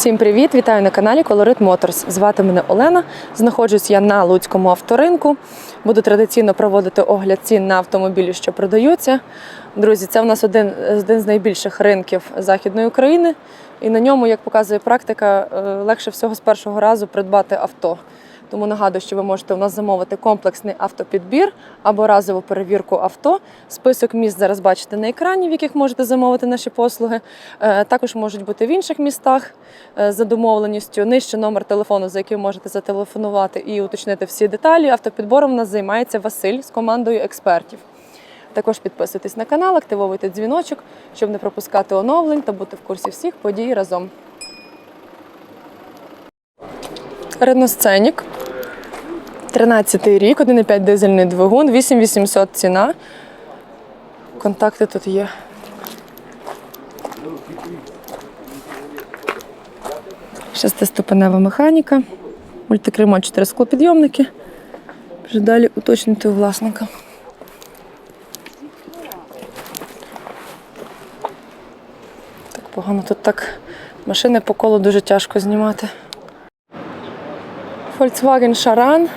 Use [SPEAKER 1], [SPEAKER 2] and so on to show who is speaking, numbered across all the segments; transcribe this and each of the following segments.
[SPEAKER 1] Всім привіт! Вітаю на каналі Colorit Motors. Звати мене Олена. Знаходжусь я на Луцькому авторинку. Буду традиційно проводити огляд цін на автомобілі, що продаються. Друзі, це в нас один, один з найбільших ринків Західної України. І на ньому, як показує практика, е, легше всього з першого разу придбати авто. Тому нагадую, що ви можете у нас замовити комплексний автопідбір або разову перевірку авто. Список міст зараз бачите на екрані, в яких можете замовити наші послуги. Е, Також можуть бути в інших містах е, за домовленістю. Нижче номер телефону, за яким можете зателефонувати і уточнити всі деталі. Автопідбором у нас займається Василь з командою експертів. Також підписуйтесь на канал, активовуйте дзвіночок, щоб не пропускати оновлень та бути в курсі всіх подій разом. Реносценік. 13 рік, 1,5 дизельний двигун, 8800 ціна. Контакти тут є. Шестиступенева механіка, мультикермо 4 склопідйомники. Вже далі уточнити у власника. Так погано тут так машини по колу дуже тяжко знімати. Volkswagen Charan,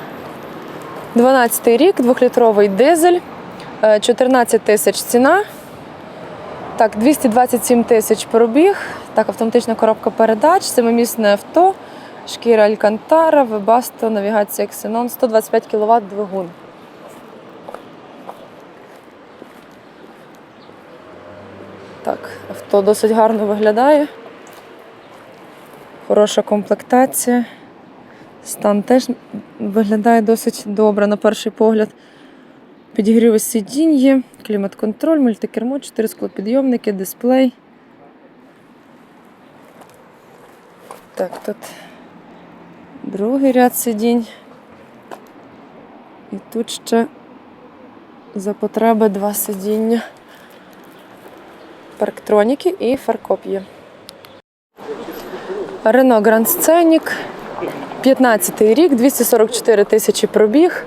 [SPEAKER 1] 12 рік, 2-літровий дизель, е, 14 тисяч ціна. Так, 227 тисяч пробіг. Так, автоматична коробка передач, семимісне авто, шкіра Алькантара, Webasto, навігація Xenon, 125 кВт двигун. Так, авто досить гарно виглядає. Хороша комплектація. Стан теж виглядає досить добре на перший погляд. Підігріви сидінь є, клімат-контроль, мультикермо, 4 склопідйомники, дисплей. Так, тут другий ряд сидінь. І тут ще за потреби два сидіння. Парктроніки і фаркоп є. Рено Гранд Сценік. 15 рік, 244 тисячі пробіг.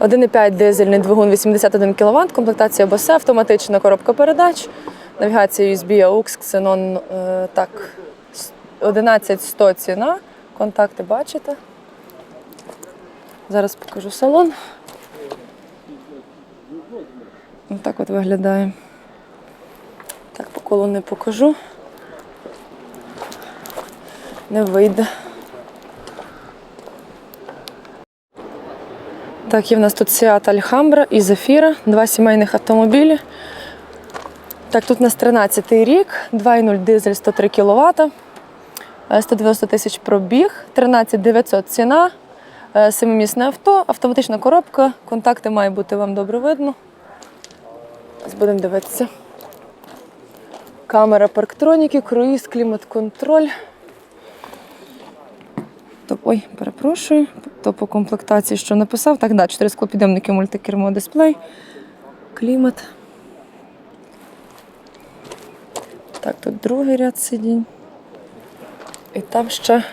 [SPEAKER 1] 1,5 дизельний двигун 81 кВт, комплектація Bose, автоматична коробка передач, навігація USB, AUX, Xenon, так, 11100 ціна. Контакти бачите. Зараз покажу салон. Ось так от виглядає. Так, по колу не покажу. Не вийде. Так, є в нас тут Seat Alhambra і Zafira, два сімейних автомобілі. Так, тут у нас 13 рік, 2,0 дизель 103 кВт, 190 тисяч пробіг, 13 900 ціна, е, семимісне авто, автоматична коробка, контакти має бути вам добре видно. Будемо дивитися. Камера парктроніки, круїз, клімат-контроль. То, ой, перепрошую. То по комплектації, що написав. Так, да, 4 склопідйомники, мультикермо, дисплей, клімат. Так, тут другий ряд сидінь. І там ще,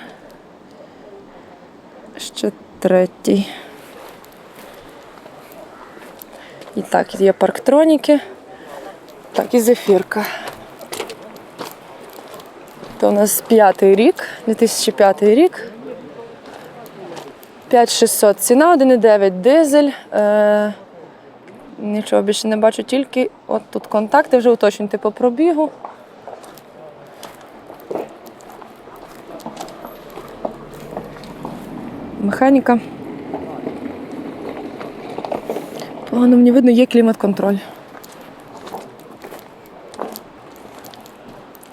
[SPEAKER 1] ще третій. І так, є парктроніки. Так, і зефірка. То у нас п'ятий рік, 2005 рік. 5600 ціна, 1,9 дизель. Е, нічого більше не бачу, тільки от тут контакти вже уточнюйте по пробігу. Механіка. Погано мені видно, є клімат-контроль.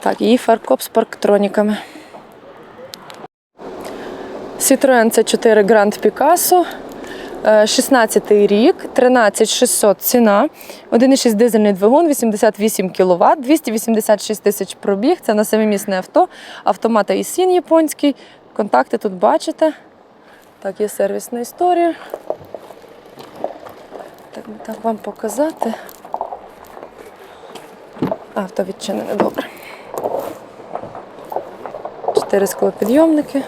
[SPEAKER 1] Так, і фаркоп з парктроніками. Citroen C4 Grand Picasso, е, 16 рік, 13600 ціна, 1,6 дизельний двигун, 88 кВт, 286 тисяч пробіг. Це на семимісне авто, автомата і сін японський. Контакти тут бачите. Так, є сервісна історія. Так, так вам показати. Авто відчинене добре. Чотири склопідйомники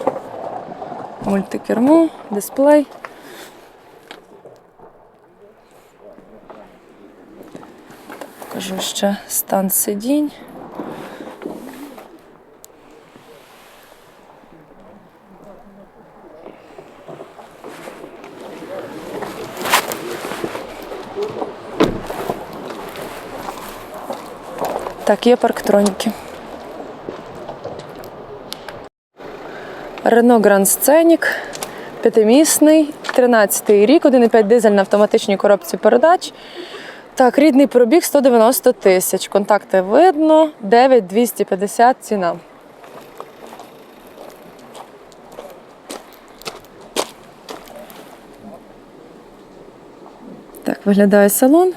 [SPEAKER 1] мультикермо, дисплей. Покажу ще стан сидінь. Так, є парктроніки. Renault Grand Scenic, п'ятимісний, 13-й рік, 1,5 дизель на автоматичній коробці передач. Так, рідний пробіг 190 тисяч. Контакти видно, 9250 ціна. Так виглядає салон.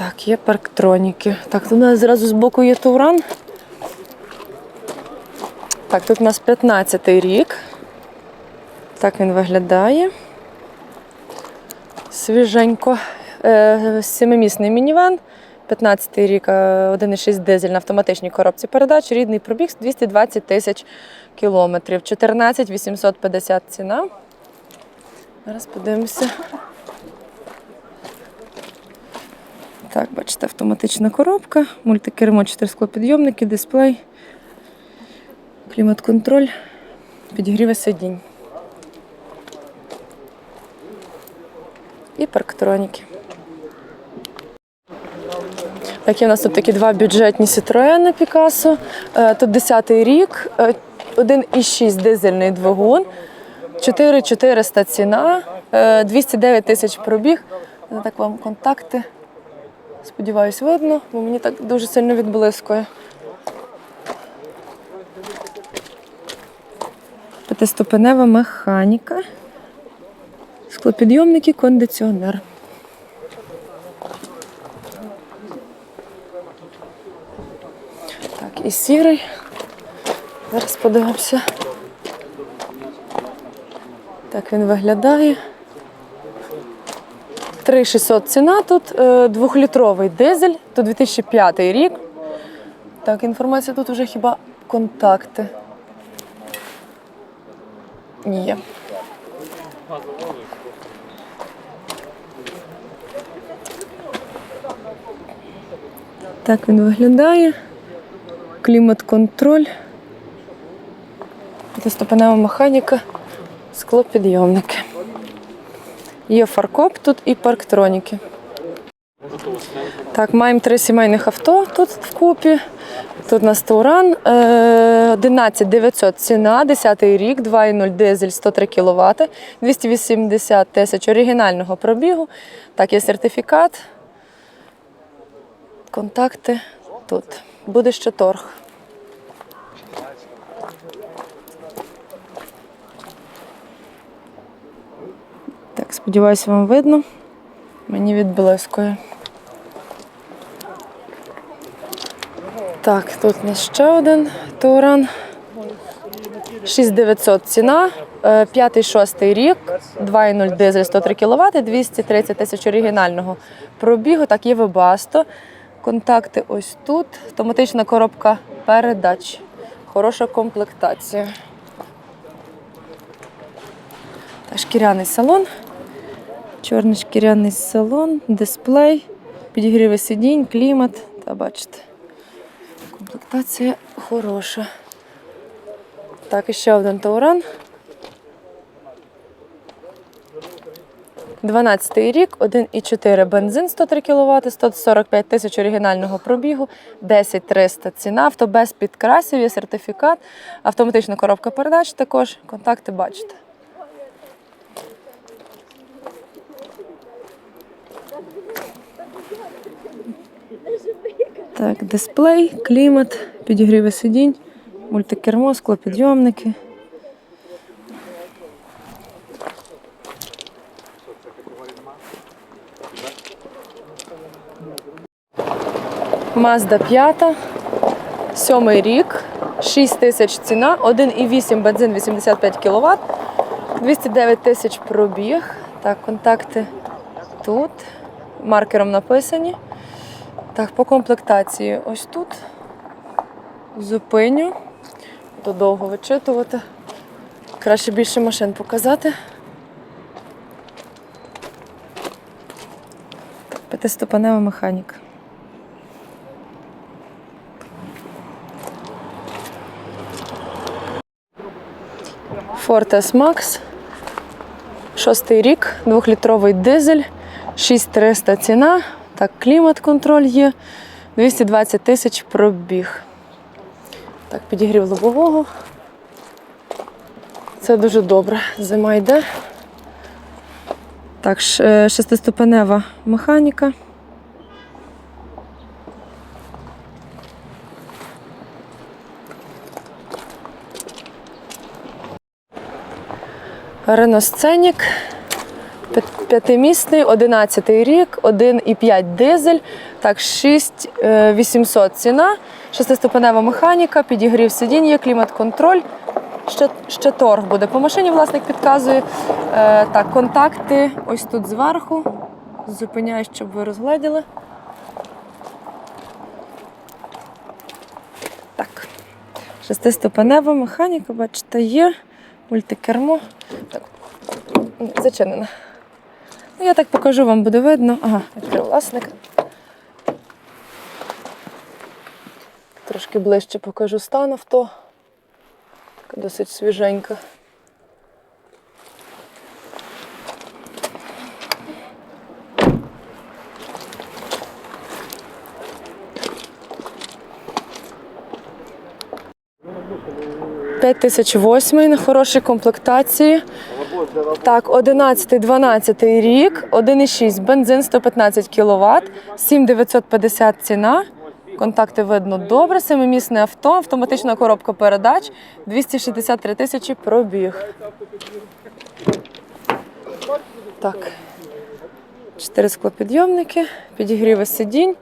[SPEAKER 1] Так, є парктроніки. Так, тут у нас зразу збоку є Туран. Так, тут у нас 15-й рік. Так він виглядає. Свіженько. Е, Семимісний мінівен. 15-й рік, е, 1,6 дизель на автоматичній коробці передач. Рідний пробіг 220 тисяч кілометрів. 14 850 ціна. Зараз подивимося. Так, бачите, автоматична коробка, мультикермо, 4 склопідйомники, дисплей, клімат-контроль, підігріви сидінь. І парктроніки. Так, є у нас тут такі два бюджетні Citroen Picasso. Е, Тут 10-й рік, е, 1,6 дизельний двигун, 4400 ціна, е, 209 тисяч пробіг. Так вам контакти. Сподіваюсь, видно, бо мені так дуже сильно відблискує. П'ятиступенева механіка. Склопідйомники, кондиціонер. Так, і сірий. Зараз подивимося. Так він виглядає. 3600 ціна тут, е, двохлітровий дизель, то 2005 рік. Так, інформація тут вже хіба контакти. Є. Так він виглядає. Клімат-контроль. П'ятиступенева механіка, склопідйомники. Є фаркоп тут і парктроніки. Так, маємо три сімейних авто тут вкупі. Тут у нас Туран, е, 11 900 ціна, 10 рік, 2,0 дизель, 103 кВт, 280 тисяч оригінального пробігу. Так, є сертифікат. Контакти тут. Буде ще торг. Так, сподіваюся, вам видно. Мені відблискує. Так, тут у нас ще один Туран. 6900 ціна, 5-6 рік, 2,0 дизель 103 кВт, 230 тисяч оригінального пробігу. Так, є вебасто. Контакти ось тут. Автоматична коробка передач. Хороша комплектація. Так, шкіряний салон. Чорний шкіряний салон, дисплей, підігріви сидінь, клімат. Та бачите, комплектація хороша. Так, і ще один тауран. 12 рік, 1,4 бензин 103 кВт, 145 тисяч оригінального пробігу, 10 300 ціна, авто без підкрасів, є сертифікат, автоматична коробка передач також, контакти бачите. Так, дисплей, клімат, підігріви сидінь, мультикермо, склопідйомники. Mazda 5, сьомий рік, 6 тисяч ціна, 1,8 бензин 85 кВт, 209 тисяч пробіг. Так, контакти тут. Маркером написані. Так, по комплектації ось тут. Зупиню. То довго вичитувати. Краще більше машин показати. П'ятиступенева механіка. Ford S-Max. Шостий рік, двохлітровий дизель, 6300 ціна. Так, клімат-контроль є. 220 тисяч пробіг. Так, підігрів лобового. Це дуже добре. Зима йде. Так, е, шестиступенева механіка. Рено Сценік. П'ят- П'ятимісний, 11 рік, 1,5 дизель, так, 6800 ціна, шестиступенева механіка, підігрів сидіння, клімат-контроль. Ще, ще торг буде. По машині власник підказує. Е, так, контакти ось тут зверху. Зупиняю, щоб ви розгледіли. Так. Шестиступенева механіка, бачите, є. Мультикермо. Так, зачинена. Ну, я так покажу, вам буде видно. Ага, відкрив власник. Трошки ближче покажу стан авто. Досить свіженька. П'ять тисяч восьмий на хорошій комплектації. Так, 11-12 рік, 1,6 бензин 115 кВт, 7950 ціна. Контакти видно добре. Семимісне авто, автоматична коробка передач, 263 тисячі пробіг. Так. Чотири склопідйомники, підігріви сидінь.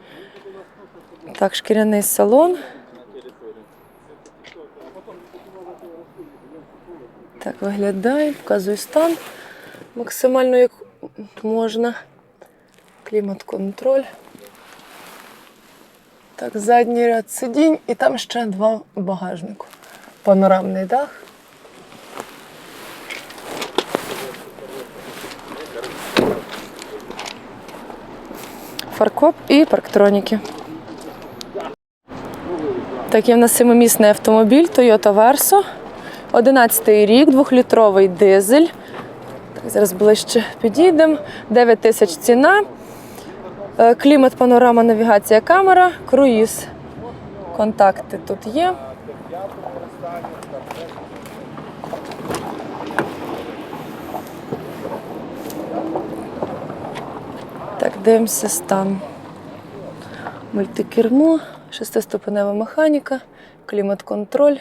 [SPEAKER 1] Так, шкіряний салон. Так виглядає, показую стан максимально як можна. Клімат-контроль. Так, задній ряд сидінь і там ще два багажнику. Панорамний дах. Фаркоп і парктроніки. Так, є в нас семимісний автомобіль Toyota Verso. 11 рік, двохлітровий дизель. Зараз ближче підійдемо. 9 тисяч ціна. Е, Клімат, панорама, навігація, камера, круїз. Контакти тут є. Так, дивимося стан. Мультикермо, шестиступенева механіка, клімат-контроль,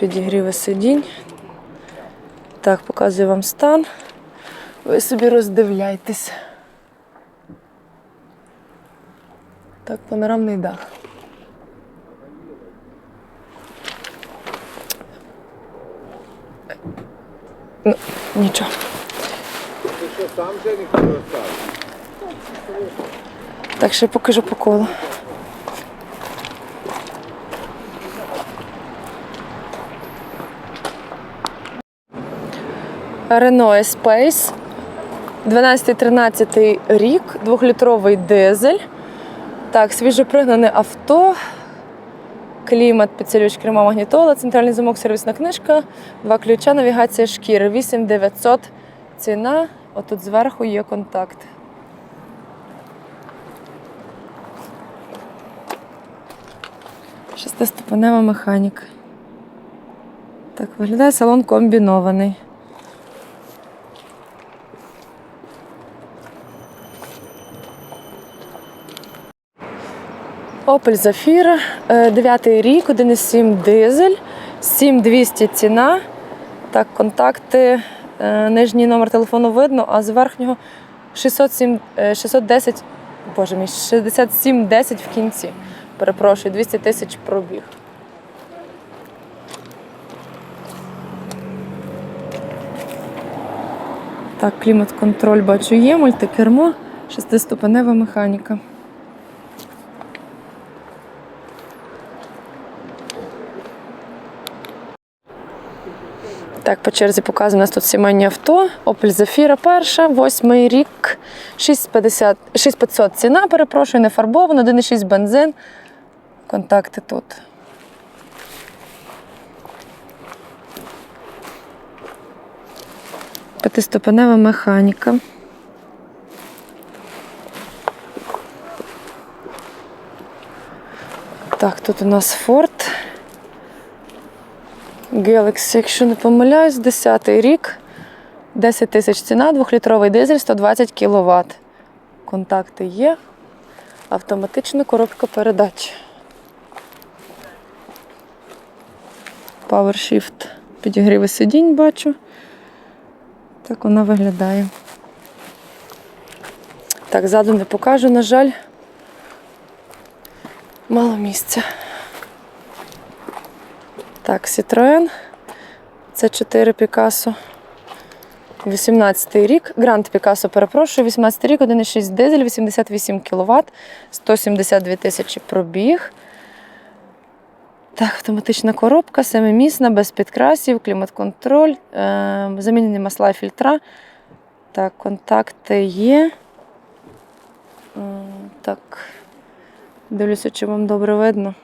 [SPEAKER 1] підігріви сидінь. Так, показую вам стан. Ви собі роздивляйтесь. Так, панорамний дах. Ну, нічого.
[SPEAKER 2] Ти що, сам ніхто?
[SPEAKER 1] Так, ще покажу по колу. Renault Espace. 12-13 рік, двохлітровий дизель. Так, свіжопригнане авто. Клімат, підсилювач керма магнітола, центральний замок, сервісна книжка, два ключа, навігація шкіри. 8900 ціна. Отут зверху є контакт. Шестиступенева механіка. Так, виглядає салон комбінований. Opel Zafira, 9 рік, 1,7 дизель, 7200 ціна. Так, контакти, е, нижній номер телефону видно, а з верхнього 607, е, 610, боже мій, 6710 в кінці. Перепрошую, 200 тисяч пробіг. Так, клімат-контроль бачу є, мультикермо, шестиступенева механіка. Так, по черзі показує у нас тут сімейні авто. Opel Zafira перша, восьмий рік, 650, 6500 ціна, перепрошую, не фарбовано, 1,6 бензин. Контакти тут. П'ятиступенева механіка. Так, тут у нас Ford. Galaxy, якщо не помиляюсь, 10-й рік. 10 тисяч ціна, 2-літровий дизель, 120 кВт. Контакти є. Автоматична коробка передач. PowerShift. Підігріви сидінь бачу. Так вона виглядає. Так, ззаду не покажу, на жаль. Мало місця. Так, Citroen. Це 4 Picasso. 18 рік. Гранд Picasso, перепрошую, 18 рік, 1,6 дизель, 88 кВт, 172 тисячі пробіг. Так, автоматична коробка, семимісна, без підкрасів, клімат-контроль, е, замінені масла і фільтра. Так, контакти є. Так. Дивлюся, чи вам добре видно.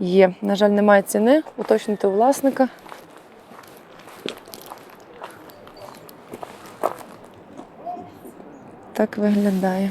[SPEAKER 1] Є. На жаль, немає ціни. Уточнити у власника. Так виглядає.